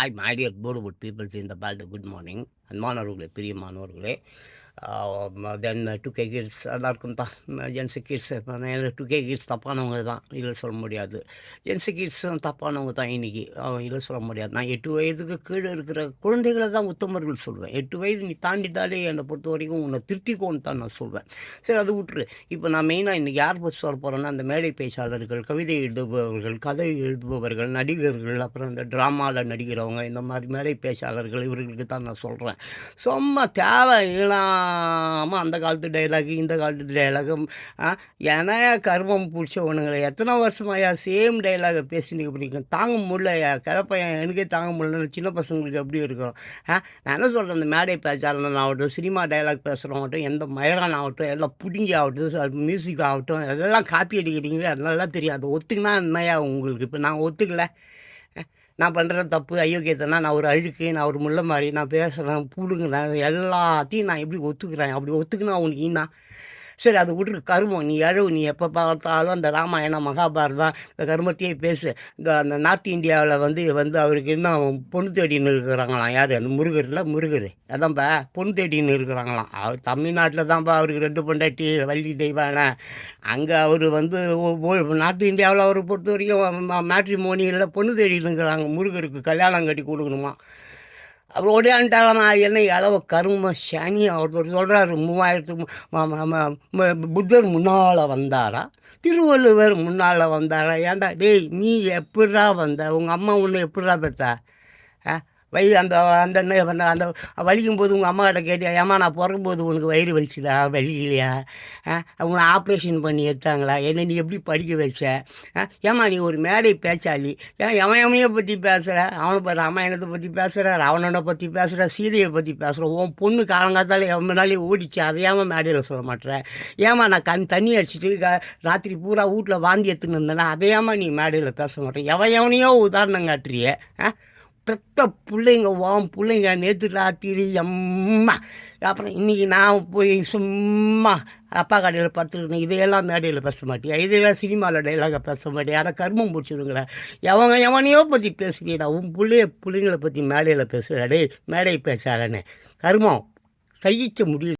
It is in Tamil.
ஹாய் மை டியர் போர்டுவுட் பீப்புள்ஸ் இந்த பேல்டு குட் மார்னிங். அன்பானவர்களே பிரியமானவர்களே. தென் டூ கே கிட்ஸ் எல்லாருக்கும் தான். Gen Z kids two K kids தப்பானவங்க தான். இல்லை சொல்ல முடியாது. ஜென்ஸு கிட்ஸும் தப்பானவங்க தான் இன்றைக்கி இல்லை சொல்ல முடியாது. நான் எட்டு வயதுக்கு கீழே இருக்கிற குழந்தைகளை தான் உத்தமர்கள் சொல்வேன். எட்டு வயது நீ தாண்டிட்டாலே என்னை பொறுத்த வரைக்கும் உன்னை திருத்திக்கோன்னு தான் நான் சொல்வேன். சரி அது விட்டுரு. இப்போ நான் மெயினாக இன்றைக்கி யார் பஸ் சொல்ல போகிறேன்னா அந்த மேடை பேச்சாளர்கள் கவிதை எழுதுபவர்கள் கதை எழுதுபவர்கள் நடிகர்கள் அப்புறம் இந்த ட்ராமாவில் நடிக்கிறவங்க இந்த மாதிரி மேடை பேச்சாளர்கள் இவர்களுக்கு தான் நான் சொல்கிறேன் சும்மா தேவை ஆமாம் அந்த காலத்து டைலாகு இந்த காலத்து டைலாகும் ஏன்னா கர்மம் பிடிச்சவனுங்களே எத்தனை வருஷமாயா சேம் டைலாகை பேசினீங்க பிடிக்கும் தாங்க முடியலையா கிளப்பையன் எனக்கே தாங்க முடியலன்னு சின்ன பசங்களுக்கு எப்படி இருக்கும்? ஆ நான் என்ன சொல்கிறேன் அந்த மேடை பேச்சாளன் ஆகட்டும் சினிமா டைலாக் பேசுகிறவங்கட்டும் எந்த மயரான் ஆகட்டும் எல்லாம் புடிங்கி ஆகட்டும் மியூசிக் ஆகட்டும் எல்லாம் காப்பி அடிக்கிறீங்க அதெல்லாம் தெரியும் அது ஒத்துக்குனா என்னையா உங்களுக்கு? இப்போ நான் ஒத்துக்கலை. நான் பண்ணுற தப்பு அயோக்கியத்தனா நான் ஒரு அழுக்கு நான் ஒரு முள்ள மாதிரி நான் பேசுகிறேன் புடுங்குறேன் எல்லாத்தையும் நான் எப்படி ஒத்துக்கிறேன்? அப்படி ஒத்துக்கினா உனக்கு என்ன சரி அது விட்டுரு. கருமம் நீ எழவு நீ எப்போ பார்த்தாலும் அந்த ராமாயணம் மகாபாரதம் இந்த கருமத்தையே பேசு. இந்த அந்த நார்த் இந்தியாவில் வந்து வந்து அவருக்கு இன்னும் பொண்ணு தேடின்னு இருக்கிறாங்களாம். யார்? அந்த முருகர் இல்லை? முருகர். அதான்ப்பா பொண்ணு தேடின்னு இருக்கிறாங்களாம். அவர் தமிழ்நாட்டில் தான்ப்பா அவருக்கு ரெண்டு பொண்டாட்டி வள்ளி தெய்வான. அங்கே அவர் வந்து நார்த் இந்தியாவில் அவரை பொறுத்த வரைக்கும் மேட்ரி மோனியில் பொண்ணு தேடின்னு இருக்கிறாங்க. முருகருக்கு கல்யாணம் கட்டி கொடுக்கணுமா? அவர் ஓடியான்ட்டாலாம் என்ன அளவு கரும சனி அவர் சொல்கிறாரு மூவாயிரத்துக்கு புத்தர் முன்னால் வந்தாரா? திருவள்ளுவர் முன்னால் வந்தாரா? ஏன்டா டேய் நீ எப்படா வந்த? உங்கள் அம்மா ஒன்று எப்படா பெற்றா? வை வயிறு அந்த அந்த என்ன அந்த வலிக்கும் போது உங்கள் அம்மாக்கிட்ட கேட்டியா ஏமா நான் பிறக்கும்போது உனக்கு வயிறு வலிச்சுதா வலிக்கலையா? உன்னை ஆப்ரேஷன் பண்ணி எடுத்தாங்களா? என்னை நீ எப்படி படிக்க வச்ச? ஏமா நீ ஒரு மேடை பேச்சாளி. ஏன் எவன் எவனையை பற்றி பேசுகிற அவனை பற்றி ராமாயணத்தை பற்றி பேசுகிற ராவணனை பற்றி பேசுகிற சீதையை பற்றி பேசுகிற உன் பொண்ணு காலங்காத்தால் எவ்வளோ ஓடிச்சு அதை ஏமா மேடையில் சொல்ல மாட்டேறேன் ஏமா நான் கண் தண்ணி அடிச்சுட்டு ராத்திரி பூரா வீட்டில் வாந்தி எடுத்துன்னு இருந்தேன்னா அதையாமா நீ மேடையில் பேச மாட்டேன் எவன் எவனையோ உதாரணம் காட்டுறிய ஆ? பெத்த பிள்ளைங்க ஓம் பிள்ளைங்க நேற்று ராத்திரி அம்மா. அப்புறம் இன்றைக்கி நான் போய் சும்மா அப்பா கடையில் படுத்துருக்கேன் இதையெல்லாம் மேடையில் பேச மாட்டியா? இதெல்லாம் சினிமாவில் டைலாக பேச மாட்டியா? அதை கர்மம் பிடிச்சிருங்களா. எவங்க எவனையோ பற்றி பேசுகிறீடா உன் பிள்ளைய பிள்ளைங்களை பற்றி மேடையில் பேசுகிறாடே மேடை பேசாரன்னு கர்மம் சகிக்க முடியல.